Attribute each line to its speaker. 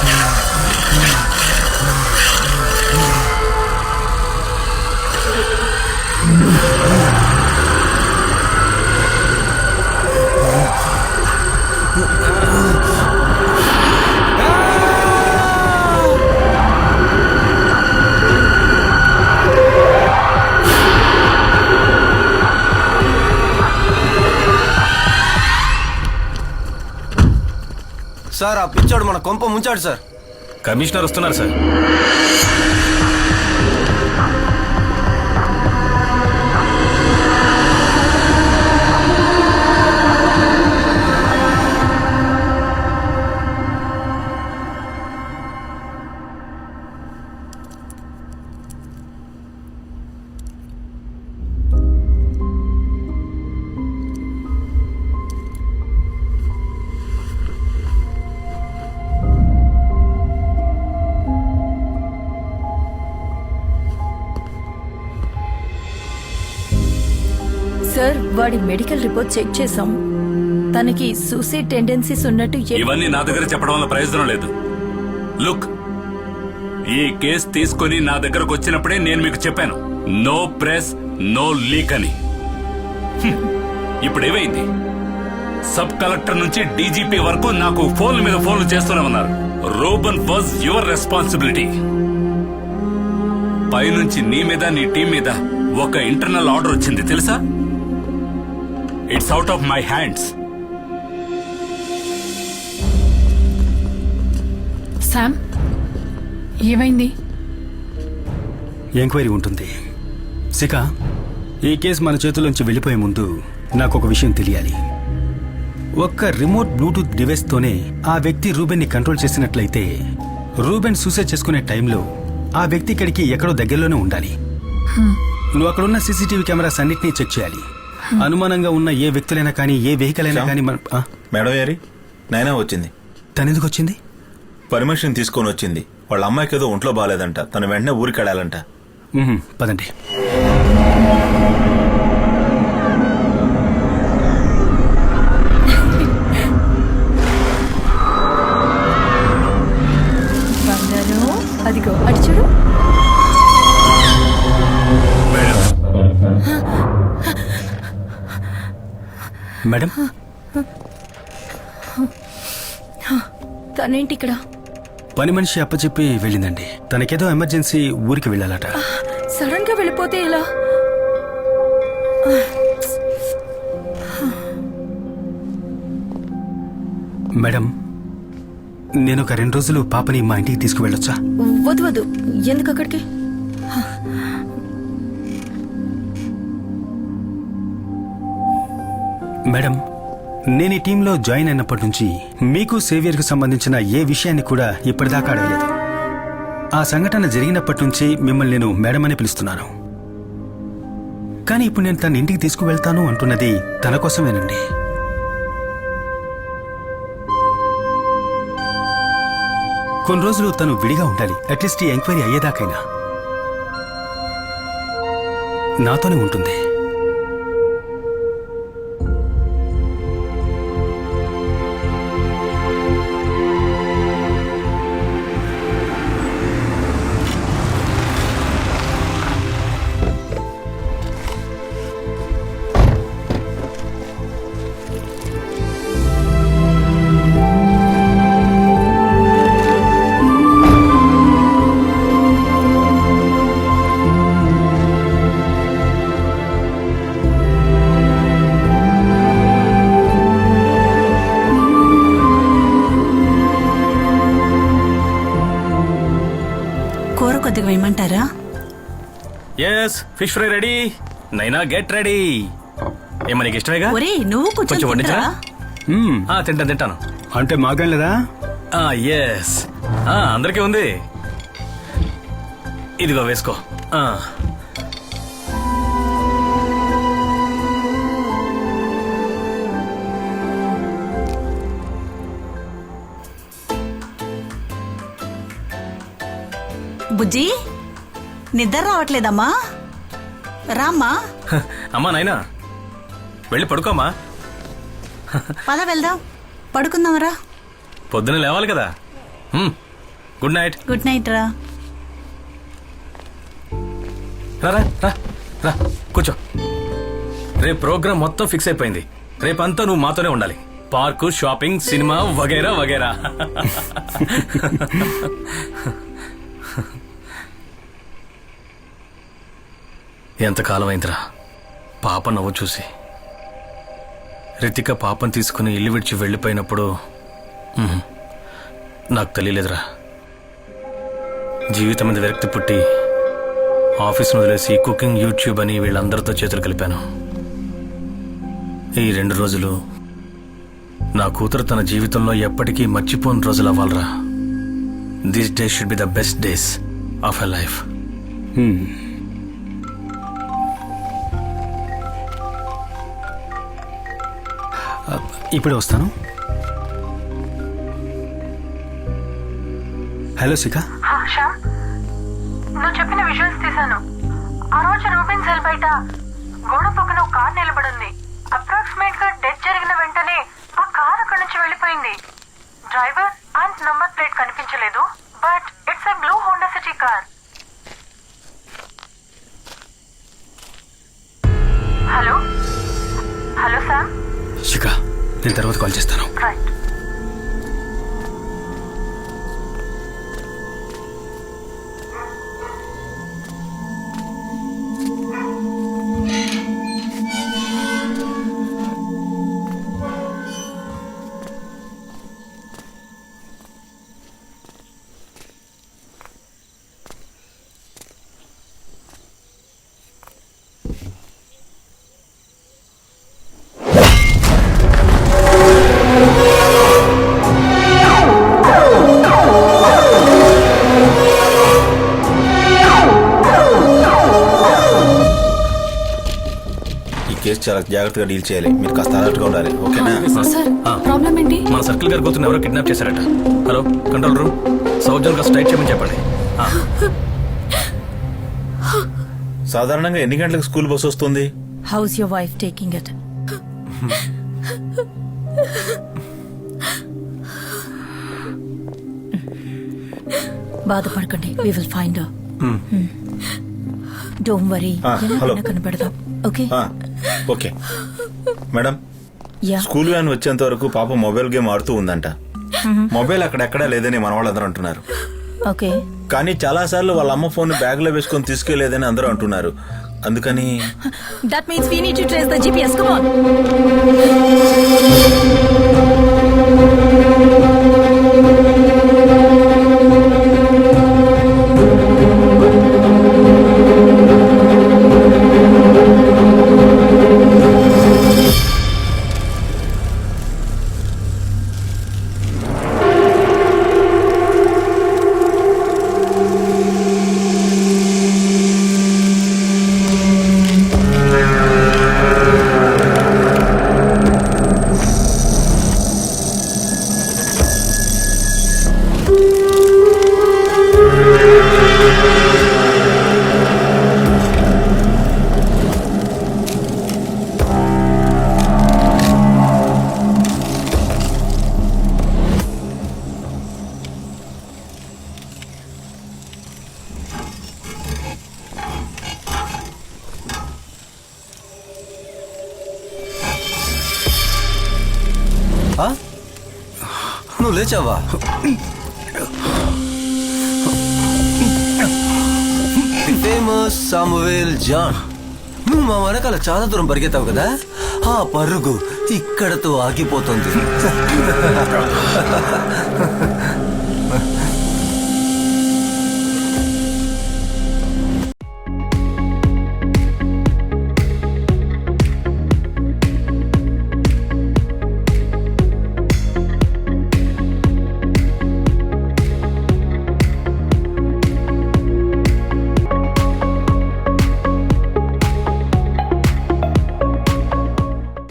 Speaker 1: Hmm. Sir ఆ పిచ్చోడు మన కొంప ముంచాడు సార్.
Speaker 2: కమిషనర్ వస్తున్నారు సార్.
Speaker 3: సార్ వాడి మెడికల్ రిపోర్ట్ చెక్ చేసాం తనకి సూసైడ్ టెండెన్సీస్ ఉన్నట్టు
Speaker 2: ఇవన్నీ నా దగ్గర చెప్పడం వల్ల ప్రయోజనం లేదు. లుక్ ఈ కేసు తీసుకొని నా దగ్గరకు వచ్చినప్పుడే నేను మీకు చెప్పాను. నో ప్రెస్ నో లీక్ అని. ఇప్పుడు ఏమైంది? సబ్ కలెక్టర్ నుంచి డీజీపీ వరకు నాకు ఫోన్ల మీద ఫోన్లు చేస్తూనే ఉన్నారు. రోబన్ వాజ్ యువర్ రెస్పాన్సిబిలిటీ పైనుంచి నీ మీద నీ టీం మీద ఒక ఇంటర్నల్ ఆర్డర్ వచ్చింది తెలుసా? It's out of my hands
Speaker 4: Sam ఏమైంది?
Speaker 5: ఎంక్వైరీ ఉంటుంది. శిఖ ఈ కేసు మన చేతుల్లోంచి వెళ్ళిపోయే ముందు నాకు ఒక విషయం తెలియాలి. ఒక్క రిమోట్ బ్లూటూత్ డివైస్తోనే ఆ వ్యక్తి రూబెన్ని కంట్రోల్ చేసినట్లయితే రూబెన్ సూసైడ్ చేసుకునే టైంలో ఆ వ్యక్తి ఇక్కడికి ఎక్కడో దగ్గరలోనే ఉండాలి. నువ్వు అక్కడున్న సీసీటీవీ కెమెరాస్ అన్నిటినీ చెక్ చేయాలి. అనుమానంగా ఉన్న ఏ వ్యక్తులైనా కానీ ఏ వెహికల్ అయినా? కానీ మన ఆ,
Speaker 6: మేడం గారి నైనా వచ్చింది.
Speaker 5: తనెందుకు వచ్చింది
Speaker 6: పర్మిషన్ తీసుకొని వచ్చింది. వాళ్ళ అమ్మాయికి ఏదో ఒంట్లో బాగాలేదంట. తను వెంటనే ఊరికి వెళ్ళాలంట
Speaker 5: పదండి. మేడం?
Speaker 3: తనేంటి ఇక్కడ?
Speaker 5: పని మనిషి అప్పచెప్పి వెళ్ళిందండి. తనకేదో ఎమర్జెన్సీ ఊరికి వెళ్ళాలట.
Speaker 3: సడన్గా వెళ్ళిపోతే ఎలా?
Speaker 5: మేడం నేను ఒక రెండు రోజులు పాపని మా ఇంటికి తీసుకువెళ్ళొచ్చా?
Speaker 3: వద్దు వద్దు. ఎందుకు అక్కడికి?
Speaker 5: మేడం నేను ఈ టీంలో జాయిన్ అయినప్పటి నుంచి మీకు సేవియర్కు సంబంధించిన ఏ విషయాన్ని కూడా ఇప్పటిదాకా అడగలేదు. ఆ సంఘటన జరిగినప్పటి నుంచి మిమ్మల్ని నేను మేడం అని పిలుస్తున్నాను. కానీ ఇప్పుడు నేను తన ఇంటికి తీసుకువెళ్తాను అంటున్నది తన కోసమేనండి. కొన్ని రోజులు తను విడిగా ఉండాలి అట్లీస్ట్ ఈ ఎంక్వైరీ అయ్యేదాకైనా. నాతోనే ఉంటుంది.
Speaker 7: కొద్దిగా వేయమంటారా?
Speaker 2: Yes fish fry ready Naina get ready ఏ మనకి ఇష్టమేగా?
Speaker 7: ఒరే నువ్వు కొంచెం
Speaker 2: కొంచెం వండించరా?
Speaker 7: తింటారా?
Speaker 5: మ్మ్.
Speaker 2: ఆ, తింటాను తింటాను.
Speaker 5: అంటే మాకేం లేదా?
Speaker 2: ఎస్ అందరికీ ఉంది. ఇదిగో వేసుకో. ఆ,
Speaker 7: బుజ్జి నిద్ర రావట్లేదమ్మా. రామ్మా.
Speaker 2: అమ్మా నాయనా. వెళ్ళి పడుకోమ్మా.
Speaker 7: పద వెళ్దాం. పడుకుందామరా
Speaker 2: పొద్దున లేవాలి కదా.
Speaker 4: గుడ్ నైట్
Speaker 7: గుడ్ నైట్ రా.
Speaker 4: రా రా రా రా కూర్చో. రేపు ప్రోగ్రామ్ మొత్తం ఫిక్స్ అయిపోయింది. రేపంతా నువ్వు మాతోనే ఉండాలి. పార్కు షాపింగ్ సినిమా వగైరా వగైరా. ఎంతకాలం అయిందిరా పాప నవ్వు చూసి. రితిక పాపను తీసుకుని ఇల్లు విడిచి వెళ్ళిపోయినప్పుడు నాకు తెలియలేదురా. జీవితం మీద విరక్తి పుట్టి ఆఫీస్ను వదిలేసి కుకింగ్ యూట్యూబ్ అని వీళ్ళందరితో చేతులు కలిపాను. ఈ రెండు రోజులు నా కూతురు తన జీవితంలో ఎప్పటికీ మర్చిపోని రోజులు అవ్వాలరా. This day should be the best days of a life ఇప్పుడే వస్తాను. హలో శిఖ.
Speaker 8: ఆశా నువ్వు చెప్పిన విజువల్స్ తీశాను. ఆ రోజు రూబిన్ సెల్ బయట. గోడ పక్కన ఒక కార్ నిలబడింది. అప్రాక్సిమేట్గా డెత్ జరిగిన వెంటనే ఆ కార్ అక్కడి నుంచి వెళ్ళిపోయింది. డ్రైవర్ అండ్ నంబర్ ప్లేట్ కనిపించలేదు but it's a blue Honda City car.
Speaker 4: నేను తర్వాత కాల్ చేస్తాను.
Speaker 8: రైట్
Speaker 6: చాలా జాగ్రత్తగా డీల్ చేయాలి. మీరు కాస్త అలర్ట్గా ఉండాలి. ఓకేనా?
Speaker 9: సార్
Speaker 4: ఆ.
Speaker 9: ప్రాబ్లం ఏంటి?
Speaker 4: మన సర్కిల్ గారి కూతురు ఎవరో కిడ్నాప్ చేశారట. Hello control room? సౌజన్ కాస్త టైట్ చేయమని చెప్పండి. ఆ,
Speaker 6: సాధారణంగా ఎన్ని గంటలకు స్కూల్ బస్ వస్తుంది?
Speaker 3: How's your wife taking it బాధపడకండి we will find don't worry
Speaker 6: Ah, hello.
Speaker 3: కనపడదాం? ఓకే
Speaker 6: ఆ, okay. Madam
Speaker 3: yeah.
Speaker 6: School van వచ్చేంత వరకు పాప మొబైల్ గేమ్ ఆడుతూ ఉందంట. మొబైల్ అక్కడెక్కడా లేదని మన వాళ్ళందరూ అంటున్నారు.
Speaker 3: ఓకే.
Speaker 6: కానీ చాలా సార్లు వాళ్ళ అమ్మ ఫోన్ బ్యాగ్లో వేసుకొని తీసుకెళ్ళేదని అందరూ అంటున్నారు. అందుకని
Speaker 3: that means we need to trace the GPS come on
Speaker 1: లేచావా famous Samuel John నువ్వు మా వెనకాల చాలా దూరం పరిగెత్తావు కదా? ఆ పరుగు ఇక్కడతో ఆగిపోతుంది.